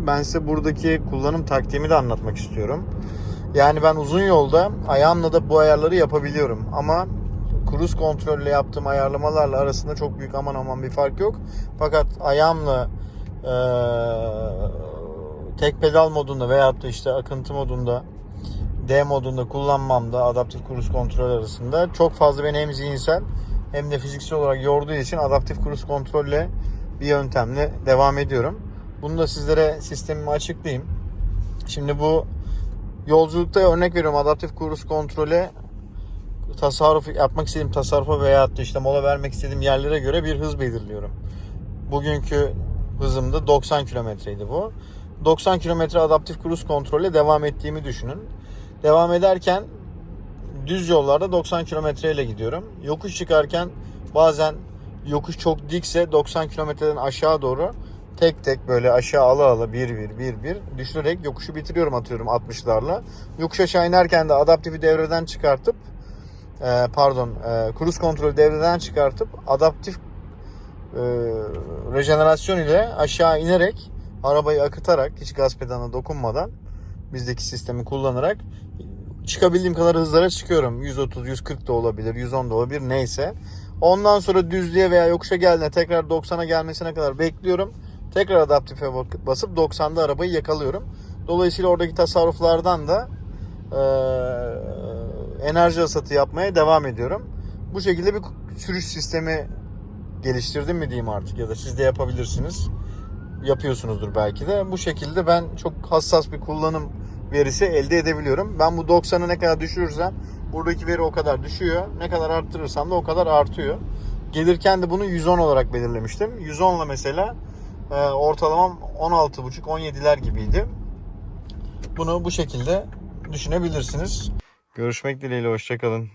Ben size buradaki kullanım taktiğimi de anlatmak istiyorum. Yani ben uzun yolda ayağımla da bu ayarları yapabiliyorum. Ama cruise kontrolle yaptığım ayarlamalarla arasında çok büyük aman aman bir fark yok. Fakat ayağımla eee, tek pedal modunda veyahut da işte akıntı modunda D modunda kullanmamda adaptif cruise kontrol arasında çok fazla beni hem zihinsel hem de fiziksel olarak yorduğu için adaptif cruise kontrolle bir yöntemle devam ediyorum. Bunu da sizlere sistemimi açıklayayım. Şimdi bu yolculukta örnek veriyorum adaptif cruise kontrole tasarruf yapmak istediğim tasarrufa veyahut da işte mola vermek istediğim yerlere göre bir hız belirliyorum. Bugünkü hızım da 90 kilometreydi bu. 90 kilometre adaptif cruise kontrolle devam ettiğimi düşünün. Devam ederken düz yollarda 90 kilometre ile gidiyorum. Yokuş çıkarken bazen yokuş çok dikse 90 kilometreden aşağı doğru tek tek böyle aşağı ala ala bir bir bir bir düşürerek yokuşu bitiriyorum atıyorum 60'larla. Yokuş aşağı inerken de adaptifi devreden çıkartıp e, pardon e, cruise kontrolü devreden çıkartıp adaptif e, rejenerasyon ile aşağı inerek arabayı akıtarak hiç gaz pedalına dokunmadan bizdeki sistemi kullanarak çıkabildiğim kadar hızlara çıkıyorum. 130, 140 da olabilir, 110 da olabilir neyse. Ondan sonra düzlüğe veya yokuşa geldiğinde tekrar 90'a gelmesine kadar bekliyorum. Tekrar adaptife basıp 90'da arabayı yakalıyorum. Dolayısıyla oradaki tasarruflardan da eee, enerji hasatı yapmaya devam ediyorum. Bu şekilde bir sürüş sistemi geliştirdim mi diyeyim artık ya da siz de yapabilirsiniz. Yapıyorsunuzdur belki de. Bu şekilde ben çok hassas bir kullanım verisi elde edebiliyorum. Ben bu 90'ı ne kadar düşürürsem buradaki veri o kadar düşüyor. Ne kadar arttırırsam da o kadar artıyor. Gelirken de bunu 110 olarak belirlemiştim. 110 ile mesela e, ortalamam 16,5-17'ler gibiydi. Bunu bu şekilde düşünebilirsiniz. Görüşmek dileğiyle hoşçakalın.